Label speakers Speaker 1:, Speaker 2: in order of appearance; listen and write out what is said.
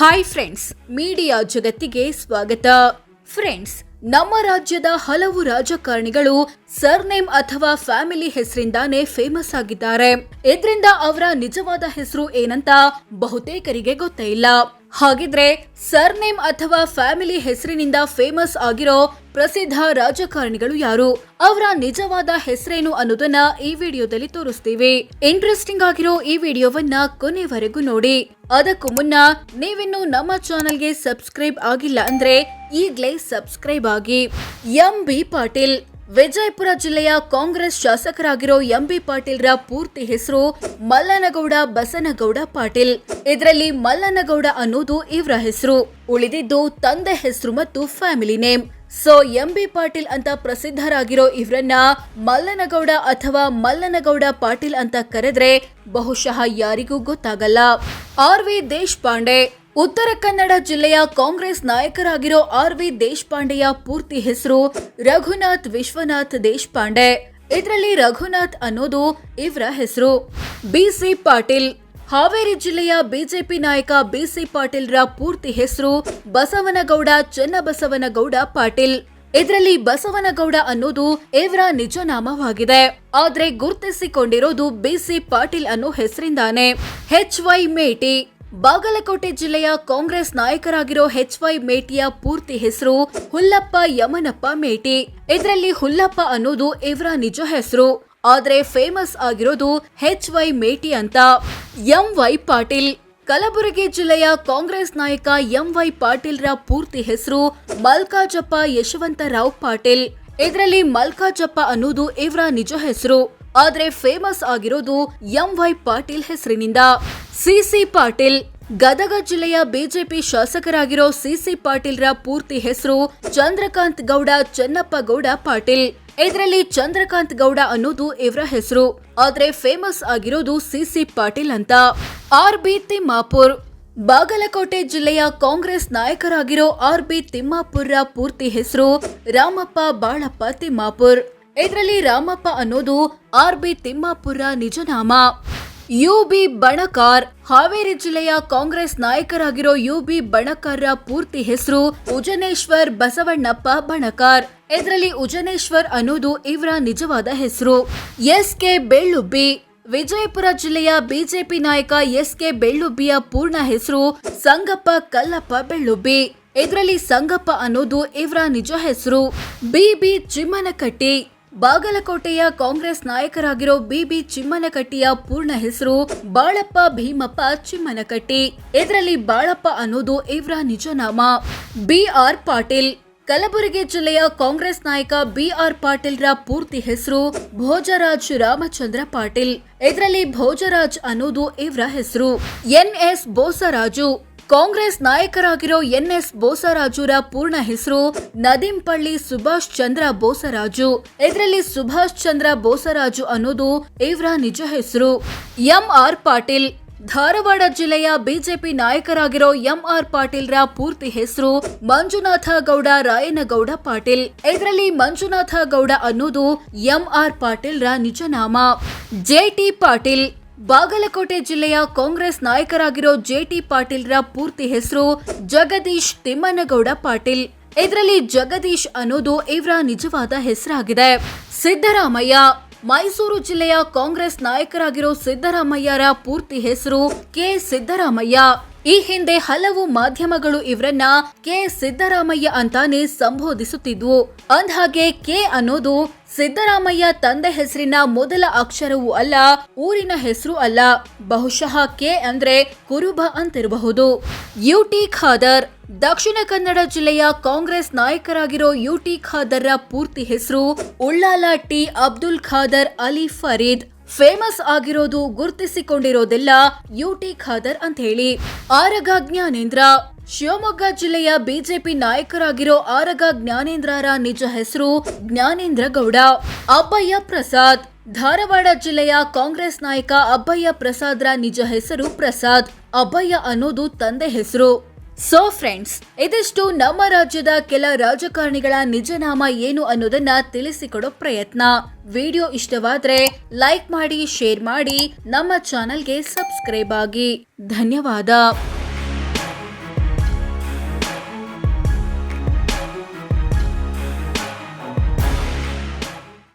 Speaker 1: Hi friends media ಜಗತ್ತಿಗೆ ಸ್ವಾಗತ friends ನಮ್ಮ ರಾಜ್ಯದ ಹಲವು ರಾಜಕಾರಣಿಗಳು ಸರ್ನೇಮ್ ಅಥವಾ ಫ್ಯಾಮಿಲಿ ಹೆಸರಿಂದಾನೇ ಫೇಮಸ್ ಆಗಿದ್ದಾರೆ. ಇದರಿಂದ ಅವರ ನಿಜವಾದ ಹೆಸರು ಏನಂತ ಬಹುತೇಕರಿಗೆ ಗೊತ್ತೇ ಇಲ್ಲ. ಹಾಗಿದ್ರೆ ಸರ್ನೇಮ್ ಅಥವಾ ಫ್ಯಾಮಿಲಿ ಹೆಸರಿನಿಂದ ಫೇಮಸ್ ಆಗಿರೋ ಪ್ರಸಿದ್ಧ ರಾಜಕಾರಣಿಗಳು ಯಾರು? ಅವರ ನಿಜವಾದ ಹೆಸರೇನು ಅನ್ನೋದನ್ನ ಈ ವಿಡಿಯೋದಲ್ಲಿ ತೋರಿಸ್ತೀವಿ. ಇಂಟ್ರೆಸ್ಟಿಂಗ್ ಆಗಿರೋ ಈ ವಿಡಿಯೋವನ್ನ ಕೊನೆವರೆಗೂ ನೋಡಿ. ಅದಕ್ಕೂ ಮುನ್ನ ನೀವಿನ್ನು ನಮ್ಮ ಚಾನೆಲ್ಗೆ ಸಬ್ಸ್ಕ್ರೈಬ್ ಆಗಿಲ್ಲ ಅಂದ್ರೆ ಈಗ್ಲೇ ಸಬ್ಸ್ಕ್ರೈಬ್ ಆಗಿ. ಎಂ ಬಿ ಪಾಟೀಲ್ ವಿಜಯಪುರ ಜಿಲ್ಲೆಯ ಕಾಂಗ್ರೆಸ್ ಶಾಸಕರಾಗಿರೋ ಎಂಬಿ ಪಾಟೀಲ್ರ ಪೂರ್ತಿ ಹೆಸರು ಮಲ್ಲನಗೌಡ ಬಸನಗೌಡ ಪಾಟೀಲ್. ಇದರಲ್ಲಿ ಮಲ್ಲನಗೌಡ ಅನ್ನೋದು ಇವರ ಹೆಸರು. ಉಳಿದಿದ್ದು ತಂದೆ ಹೆಸರು ಮತ್ತು family name. So M B Patil ಅಂತ ಪ್ರಸಿದ್ಧರಾಗಿರೋ ಇವರನ್ನ ಮಲ್ಲನಗೌಡ ಅಥವಾ ಮಲ್ಲನಗೌಡ ಪಾಟೀಲ್ ಅಂತ ಕರೆದ್ರೆ ಬಹುಶಃ ಯಾರಿಗೂ ಗೊತ್ತಾಗಲ್ಲ. R V Deshpande. ಉತ್ತರ ಕನ್ನಡ ಜಿಲ್ಲೆಯ ಕಾಂಗ್ರೆಸ್ ನಾಯಕರಾಗಿರೋ ಆರ್ ವಿ ದೇಶಪಾಂಡೆಯ ಪೂರ್ತಿ ಹೆಸರು ರಘುನಾಥ್ ವಿಶ್ವನಾಥ್ ದೇಶಪಾಂಡೆ. ಇದರಲ್ಲಿ ರಘುನಾಥ್ ಅನ್ನೋದು ಇವರ ಹೆಸರು. ಬಿಸಿ ಪಾಟೀಲ್. ಹಾವೇರಿ ಜಿಲ್ಲೆಯ ಬಿಜೆಪಿ ನಾಯಕ ಬಿಸಿ ಪಾಟೀಲ್ರ ಪೂರ್ತಿ ಹೆಸರು ಬಸವನಗೌಡ ಚನ್ನಬಸವನಗೌಡ ಪಾಟೀಲ್. ಇದರಲ್ಲಿ ಬಸವನಗೌಡ ಅನ್ನೋದು ಇವರ ನಿಜ ನಾಮವಾಗಿದೆ. ಆದ್ರೆ ಗುರುತಿಸಿಕೊಂಡಿರೋದು ಬಿಸಿ ಪಾಟೀಲ್ ಅನ್ನೋ ಹೆಸರಿಂದಾನೆ. H Y Meti. ಬಾಗಲಕೋಟೆ ಜಿಲ್ಲೆಯ ಕಾಂಗ್ರೆಸ್ ನಾಯಕರಾಗಿರೋ ಎಚ್ ವೈ ಮೇಟಿಯ ಪೂರ್ತಿ ಹೆಸರು ಹುಲ್ಲಪ್ಪ ಯಮನಪ್ಪ ಮೇಟಿ. ಇದರಲ್ಲಿ ಹುಲ್ಲಪ್ಪ ಅನ್ನೋದು ಇವರ ನಿಜ ಹೆಸರು. ಆದ್ರೆ ಫೇಮಸ್ ಆಗಿರೋದು ಹೆಚ್ ವೈ ಮೇಟಿ ಅಂತ. M Y Patil. ಕಲಬುರಗಿ ಜಿಲ್ಲೆಯ ಕಾಂಗ್ರೆಸ್ ನಾಯಕ ಎಂ ವೈ ಪಾಟೀಲ್ರ ಪೂರ್ತಿ ಹೆಸರು ಮಲ್ಕಾಜಪ್ಪ ಯಶವಂತರಾವ್ ಪಾಟೀಲ್. ಇದರಲ್ಲಿ ಮಲ್ಕಾಜಪ್ಪ ಅನ್ನೋದು ಇವರ ನಿಜ ಹೆಸರು. ಆದ್ರೆ ಫೇಮಸ್ ಆಗಿರೋದು ಎಂ ವೈ ಪಾಟೀಲ್ ಹೆಸರಿನಿಂದ. ಸಿಸಿ ಪಾಟೀಲ್, ಗದಗ ಜಿಲ್ಲೆಯ ಬಿಜೆಪಿ ಶಾಸಕರಾಗಿರೋ ಸಿಸಿ ಪಾಟೀಲ್ರ ಪೂರ್ತಿ ಹೆಸರು ಚಂದ್ರಕಾಂತ್ ಗೌಡ ಚನ್ನಪ್ಪ ಗೌಡ ಪಾಟೀಲ್. ಇದರಲ್ಲಿ ಚಂದ್ರಕಾಂತ್ ಗೌಡ ಅನ್ನೋದು ಇವರ ಹೆಸರು. ಆದ್ರೆ ಫೇಮಸ್ ಆಗಿರೋದು ಸಿಸಿ ಪಾಟೀಲ್ ಅಂತ. ಆರ್ ಬಿ ತಿಮ್ಮಾಪುರ್, ಬಾಗಲಕೋಟೆ ಜಿಲ್ಲೆಯ ಕಾಂಗ್ರೆಸ್ ನಾಯಕರಾಗಿರೋ ಆರ್ ಬಿ ತಿಮ್ಮಾಪುರ್ರ ಪೂರ್ತಿ ಹೆಸರು ರಾಮಪ್ಪ ಬಾಳಪ್ಪ ತಿಮ್ಮಾಪುರ್. ಇದರಲ್ಲಿ ರಾಮಪ್ಪ ಅನ್ನೋದು R B Timmapura ನಿಜನಾಮ. U B Banakar. Haveri ಜಿಲ್ಲೆಯ ಕಾಂಗ್ರೆಸ್ ನಾಯಕರಾಗಿರೋ ಯು ಬಿ ಬಣಕಾರ್ರ ಪೂರ್ತಿ ಹೆಸರು ಉಜನೇಶ್ವರ್ ಬಸವಣ್ಣಪ್ಪ ಬಣಕಾರ್. ಇದರಲ್ಲಿ ಉಜನೇಶ್ವರ್ ಅನ್ನೋದು ಇವರ ನಿಜವಾದ ಹೆಸರು. S K Bellubbi. ವಿಜಯಪುರ ಜಿಲ್ಲೆಯ ಬಿಜೆಪಿ ನಾಯಕ ಎಸ್ ಕೆ ಬೆಳ್ಳುಬ್ಬಿಯ ಪೂರ್ಣ ಹೆಸರು ಸಂಗಪ್ಪ ಕಲ್ಲಪ್ಪ ಬೆಳ್ಳುಬ್ಬಿ. ಇದರಲ್ಲಿ ಸಂಗಪ್ಪ ಅನ್ನೋದು ಇವರ ನಿಜ ಹೆಸರು. B B Chimmanakatti. ಬಾಗಲಕೋಟೆಯ ಕಾಂಗ್ರೆಸ್ ನಾಯಕರಾಗಿರೋ ಬಿಬಿ ಚಿಮ್ಮನಕಟ್ಟಿಯ ಪೂರ್ಣ ಹೆಸರು ಬಾಳಪ್ಪ ಭೀಮಪ್ಪ ಚಿಮ್ಮನಕಟ್ಟಿ. ಇದರಲ್ಲಿ ಬಾಳಪ್ಪ ಅನ್ನೋದು ಇವರ ನಿಜನಾಮ. B R Patil. ಕಲಬುರಗಿ ಜಿಲ್ಲೆಯ ಕಾಂಗ್ರೆಸ್ ನಾಯಕ ಬಿಆರ್ ಪಾಟೀಲ್ರ ಪೂರ್ತಿ ಹೆಸರು ಭೋಜರಾಜ್ ರಾಮಚಂದ್ರ ಪಾಟೀಲ್. ಇದರಲ್ಲಿ ಭೋಜರಾಜ್ ಅನ್ನೋದು ಇವರ ಹೆಸರು. N S Bosaraju. ಕಾಂಗ್ರೆಸ್ ನಾಯಕರಾಗಿರೋ ಎನ್ ಎಸ್ ಬೋಸರಾಜುರ ಪೂರ್ಣ ಹೆಸರು ನದಿಂಪಳ್ಳಿ ಸುಭಾಷ್ ಚಂದ್ರ ಬೋಸರಾಜು. ಇದರಲ್ಲಿ ಸುಭಾಷ್ ಚಂದ್ರ ಬೋಸರಾಜು ಅನ್ನೋದು ಇವರ ನಿಜ ಹೆಸರು. M R Patil. ಧಾರವಾಡ ಜಿಲ್ಲೆಯ ಬಿಜೆಪಿ ನಾಯಕರಾಗಿರೋ ಎಂ ಆರ್ ಪಾಟೀಲ್ರ ಪೂರ್ತಿ ಹೆಸರು ಮಂಜುನಾಥ ಗೌಡ ರಾಯನಗೌಡ ಪಾಟೀಲ್. ಇದರಲ್ಲಿ ಮಂಜುನಾಥ ಗೌಡ ಅನ್ನೋದು ಎಂ ಆರ್ ಪಾಟೀಲ್ರ ನಿಜ ನಾಮ ಜೆಟಿ ಪಾಟೀಲ್. ಬಾಗಲಕೋಟೆ ಜಿಲ್ಲೆಯ ಕಾಂಗ್ರೆಸ್ ನಾಯಕರಾಗಿರೋ ಜೆಟಿ ಪಾಟೀಲ್ರ ಪೂರ್ತಿ ಹೆಸರು ಜಗದೀಶ್ ತಿಮ್ಮನಗೌಡ ಪಾಟೀಲ್. ಇದರಲ್ಲಿ ಜಗದೀಶ್ ಅನ್ನೋದು ಇವರ ನಿಜವಾದ ಹೆಸರಾಗಿದೆ. ಸಿದ್ದರಾಮಯ್ಯ. ಮೈಸೂರು ಜಿಲ್ಲೆಯ ಕಾಂಗ್ರೆಸ್ ನಾಯಕರಾಗಿರೋ ಸಿದ್ದರಾಮಯ್ಯರ ಪೂರ್ತಿ ಹೆಸರು ಕೆ ಸಿದ್ದರಾಮಯ್ಯ. ಈ ಹಿಂದೆ ಹಲವು ಮಾಧ್ಯಮಗಳು ಇವರನ್ನ ಕೆ ಸಿದ್ದರಾಮಯ್ಯ ಅಂತಾನೆ ಸಂಬೋಧಿಸುತ್ತಿದ್ವು. ಅಂದ್ಹಾಗೆ ಕೆ ಅನ್ನೋದು ಸಿದ್ದರಾಮಯ್ಯ ತಂದೆ ಹೆಸರಿನ ಮೊದಲ ಅಕ್ಷರವೂ ಅಲ್ಲ, ಊರಿನ ಹೆಸರು ಅಲ್ಲ. ಬಹುಶಃ ಕೆ ಅಂದ್ರೆ ಕುರುಬ ಅಂತಿರಬಹುದು. ಯುಟಿ ಖಾದರ್, ದಕ್ಷಿಣ ಕನ್ನಡ ಜಿಲ್ಲೆಯ ಕಾಂಗ್ರೆಸ್ ನಾಯಕರಾಗಿರೋ ಯುಟಿ ಖಾದರ್ರ ಪೂರ್ತಿ ಹೆಸರು ಉಳ್ಳಾಲ ಟಿ ಅಬ್ದುಲ್ ಖಾದರ್ ಅಲಿ ಫರೀದ್. ಫೇಮಸ್ ಆಗಿರೋದು ಗುರುತಿಸಿಕೊಂಡಿರೋದೆಲ್ಲ ಯುಟಿ ಖಾದರ್ ಅಂತ ಹೇಳಿ. ಆರಗ ಜ್ಞಾನೇಂದ್ರ. ಶಿವಮೊಗ್ಗ ಜಿಲ್ಲೆಯ ಬಿಜೆಪಿ ನಾಯಕರಾಗಿರೋ ಆರಗ ಜ್ಞಾನೇಂದ್ರರ ನಿಜ ಹೆಸರು ಜ್ಞಾನೇಂದ್ರ ಗೌಡ. ಅಬ್ಬಯ್ಯ ಪ್ರಸಾದ್. ಧಾರವಾಡ ಜಿಲ್ಲೆಯ ಕಾಂಗ್ರೆಸ್ ನಾಯಕ ಅಬ್ಬಯ್ಯ ಪ್ರಸಾದ್ರ ನಿಜ ಹೆಸರು ಪ್ರಸಾದ್. ಅಬ್ಬಯ್ಯ ಅನ್ನೋದು ತಂದೆ ಹೆಸರು. ಸೊ ಫ್ರೆಂಡ್ಸ್ ಇದಿಷ್ಟು ನಮ್ಮ ರಾಜ್ಯದ ಕೆಲ ರಾಜಕಾರಣಿಗಳ ನಿಜನಾಮ ಏನು ಅನ್ನೋದನ್ನ ತಿಳಿಸಿಕೊಡೋ ಪ್ರಯತ್ನ. ವಿಡಿಯೋ ಇಷ್ಟವಾದ್ರೆ ಲೈಕ್ ಮಾಡಿ, ಶೇರ್ ಮಾಡಿ, ನಮ್ಮ ಚಾನೆಲ್ಗೆ ಸಬ್ಸ್ಕ್ರೈಬ್ ಆಗಿ. ಧನ್ಯವಾದ.